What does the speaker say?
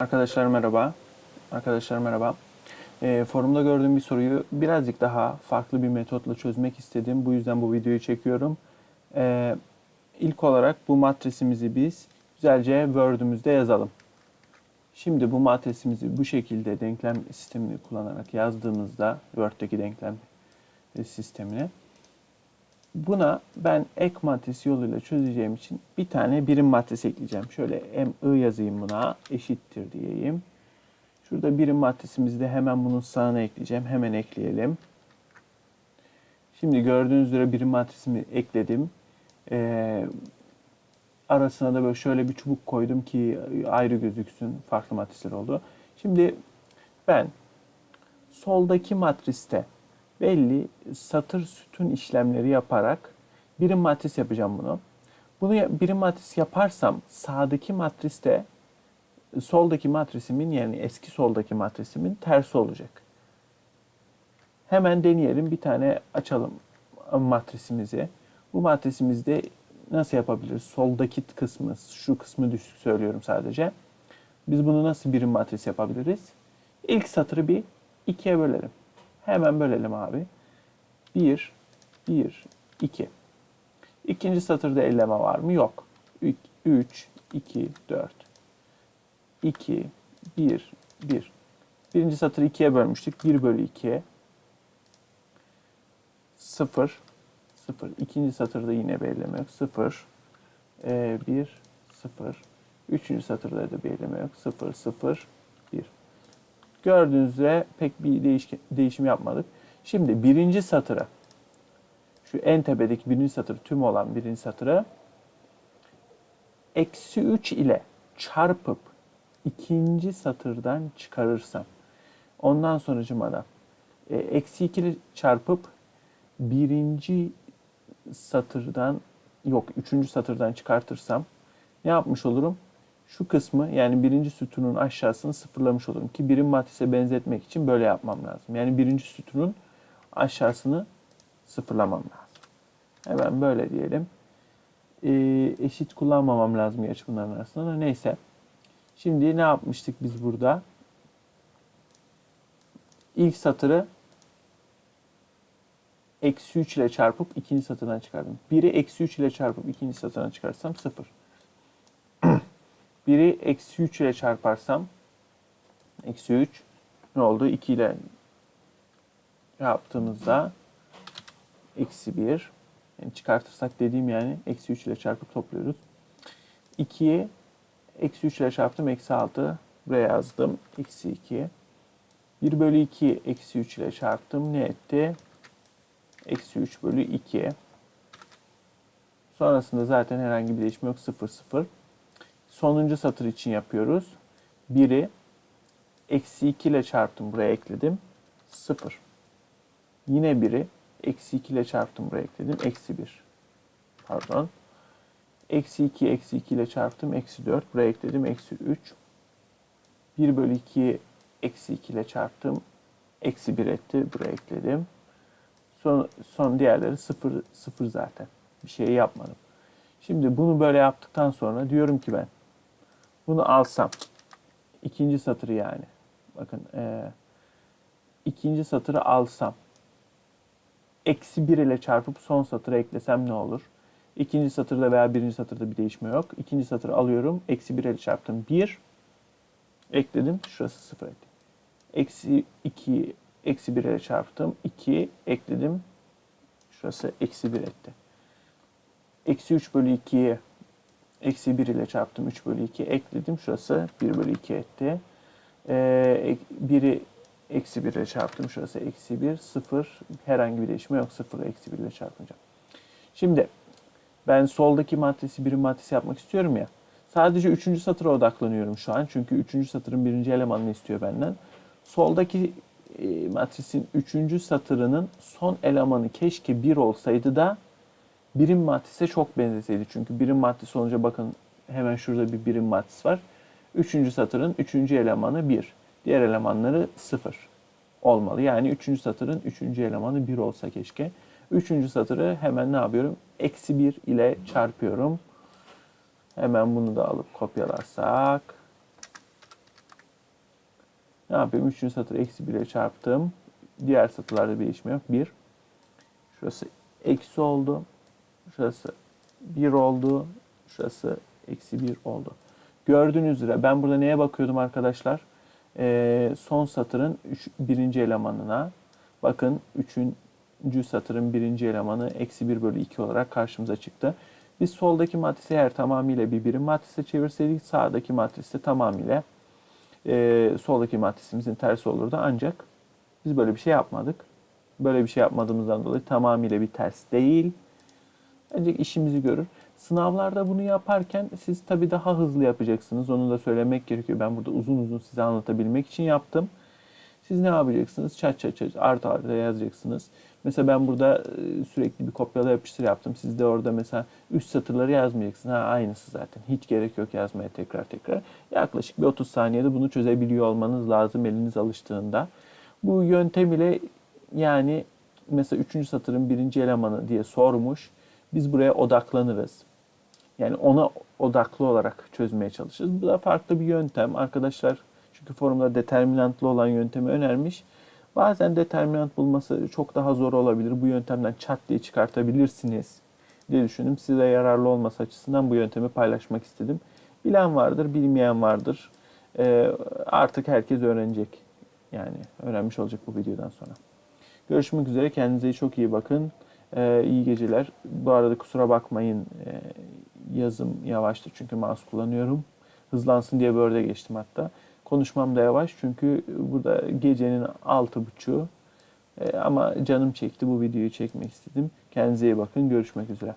Arkadaşlar merhaba. Arkadaşlar merhaba. Ee, forumda gördüğüm bir soruyu birazcık daha farklı bir metotla çözmek istedim. Bu yüzden bu videoyu çekiyorum. Ee, ilk olarak bu matrisimizi biz güzelce Word'ümüzde yazalım. Şimdi bu matrisimizi bu şekilde denklem sistemini kullanarak yazdığımızda Word'deki denklem sistemine Buna ben ek matris yoluyla çözeceğim için bir tane birim matris ekleyeceğim. Şöyle m yazayım buna eşittir diyeyim. Şurada birim matrisimizi de hemen bunun sağına ekleyeceğim. Hemen ekleyelim. Şimdi gördüğünüz üzere birim matrisimi ekledim. Ee, arasına da böyle şöyle bir çubuk koydum ki ayrı gözüksün. Farklı matrisler oldu. Şimdi ben soldaki matriste belli satır sütun işlemleri yaparak birim matris yapacağım bunu. Bunu birim matris yaparsam sağdaki matriste soldaki matrisimin yani eski soldaki matrisimin tersi olacak. Hemen deneyelim. Bir tane açalım matrisimizi. Bu matrisimizde nasıl yapabiliriz? Soldaki kısmı, şu kısmı düşük söylüyorum sadece. Biz bunu nasıl birim matris yapabiliriz? İlk satırı bir ikiye bölelim. Hemen bölelim abi. 1, 1, 2. İkinci satırda elleme var mı? Yok. 3, 2, 4. 2, 1, 1. Birinci satırı ikiye bölmüştük. 1 bölü 2'ye. 0, 0. İkinci satırda yine bir elleme yok. 0, 1, 0. Üçüncü satırda da bir elleme yok. 0, 0, 1. Gördüğünüz üzere pek bir değişke, değişim yapmadık. Şimdi birinci satıra, şu en tepedeki birinci satır tüm olan birinci satıra eksi 3 ile çarpıp ikinci satırdan çıkarırsam ondan sonucuma da e, eksi 2 ile çarpıp birinci satırdan yok üçüncü satırdan çıkartırsam ne yapmış olurum? Şu kısmı yani birinci sütunun aşağısını sıfırlamış olurum ki birim matrise benzetmek için böyle yapmam lazım. Yani birinci sütunun aşağısını sıfırlamam lazım. Hemen böyle diyelim. Ee, eşit kullanmamam lazım gerçi bunların arasında da neyse. Şimdi ne yapmıştık biz burada? İlk satırı eksi 3 ile çarpıp ikinci satırdan çıkardım. Biri eksi 3 ile çarpıp ikinci satırdan çıkarsam 0. Biri eksi 3 ile çarparsam eksi 3 ne oldu? 2 ile yaptığımızda eksi 1 yani çıkartırsak dediğim yani eksi 3 ile çarpıp topluyoruz. 2'ye eksi 3 ile çarptım eksi 6 buraya yazdım. Eksi 2 1 bölü 2 eksi 3 ile çarptım. Ne etti? Eksi 3 bölü 2 sonrasında zaten herhangi bir değişim yok. 0 0 sonuncu satır için yapıyoruz. 1'i eksi 2 ile çarptım buraya ekledim 0 Yine 1'i eksi 2 ile çarptım buraya ekledim. Eksi 1. Pardon. Eksi 2 eksi 2 ile çarptım. Eksi 4. Buraya ekledim. Eksi 3. 1 bölü 2 eksi 2 ile çarptım. Eksi 1 etti. Buraya ekledim. Son, son diğerleri 0, 0 zaten. Bir şey yapmadım. Şimdi bunu böyle yaptıktan sonra diyorum ki ben bunu alsam ikinci satırı yani bakın e, ikinci satırı alsam eksi 1 ile çarpıp son satıra eklesem ne olur? İkinci satırda veya birinci satırda bir değişme yok. İkinci satırı alıyorum. Eksi 1 ile çarptım. 1 ekledim. Şurası 0 etti. Eksi 2 eksi 1 ile çarptım. 2 ekledim. Şurası eksi 1 etti. Eksi 3 bölü 2'ye eksi 1 ile çarptım. 3 bölü 2 ekledim. Şurası 1 bölü 2 etti. Ee, 1'i Eksi 1 ile çarptım. Şurası eksi 1, 0. Herhangi bir değişme yok. 0 ile eksi 1 ile çarpınca. Şimdi ben soldaki matrisi birim matrisi yapmak istiyorum ya. Sadece 3. satıra odaklanıyorum şu an. Çünkü 3. satırın birinci elemanını istiyor benden. Soldaki e, matrisin 3. satırının son elemanı keşke 1 olsaydı da birim matrise çok benzeseydi. Çünkü birim matris olunca bakın hemen şurada bir birim matris var. 3. satırın 3. elemanı 1. Diğer elemanları 0 olmalı. Yani 3. satırın 3. elemanı 1 olsa keşke. 3. satırı hemen ne yapıyorum? Eksi 1 ile çarpıyorum. Hemen bunu da alıp kopyalarsak. Ne yapayım? Üçüncü satır eksi 1 ile çarptım. Diğer satırlarda bir değişme yok. 1. Şurası eksi oldu. Şurası 1 oldu. Şurası eksi 1 oldu. Gördüğünüz üzere ben burada neye bakıyordum arkadaşlar? Ee, son satırın üç, birinci elemanına. Bakın üçüncü satırın birinci elemanı eksi 1 bölü 2 olarak karşımıza çıktı. Biz soldaki matrisi eğer tamamıyla bir birim matrise çevirseydik sağdaki matris de tamamıyla e, soldaki matrisimizin tersi olurdu. Ancak biz böyle bir şey yapmadık. Böyle bir şey yapmadığımızdan dolayı tamamıyla bir ters değil. Ancak işimizi görür. Sınavlarda bunu yaparken siz tabii daha hızlı yapacaksınız. Onu da söylemek gerekiyor. Ben burada uzun uzun size anlatabilmek için yaptım. Siz ne yapacaksınız? Çat çat çat art arda yazacaksınız. Mesela ben burada e, sürekli bir kopyala yapıştır yaptım. Siz de orada mesela üst satırları yazmayacaksınız. Ha aynısı zaten. Hiç gerek yok yazmaya tekrar tekrar. Yaklaşık bir 30 saniyede bunu çözebiliyor olmanız lazım eliniz alıştığında. Bu yöntem ile yani mesela 3. satırın birinci elemanı diye sormuş. Biz buraya odaklanırız. Yani ona odaklı olarak çözmeye çalışırız. Bu da farklı bir yöntem. Arkadaşlar çünkü forumda determinantlı olan yöntemi önermiş. Bazen determinant bulması çok daha zor olabilir. Bu yöntemden çat diye çıkartabilirsiniz diye düşündüm. Size yararlı olması açısından bu yöntemi paylaşmak istedim. Bilen vardır, bilmeyen vardır. Ee, artık herkes öğrenecek. Yani öğrenmiş olacak bu videodan sonra. Görüşmek üzere. Kendinize çok iyi bakın. Ee, iyi geceler. Bu arada kusura bakmayın. Ee, yazım yavaştı çünkü mouse kullanıyorum. Hızlansın diye böyle geçtim hatta. Konuşmam da yavaş çünkü burada gecenin altı buçuğu. Ee, ama canım çekti bu videoyu çekmek istedim. Kendinize iyi bakın. Görüşmek üzere.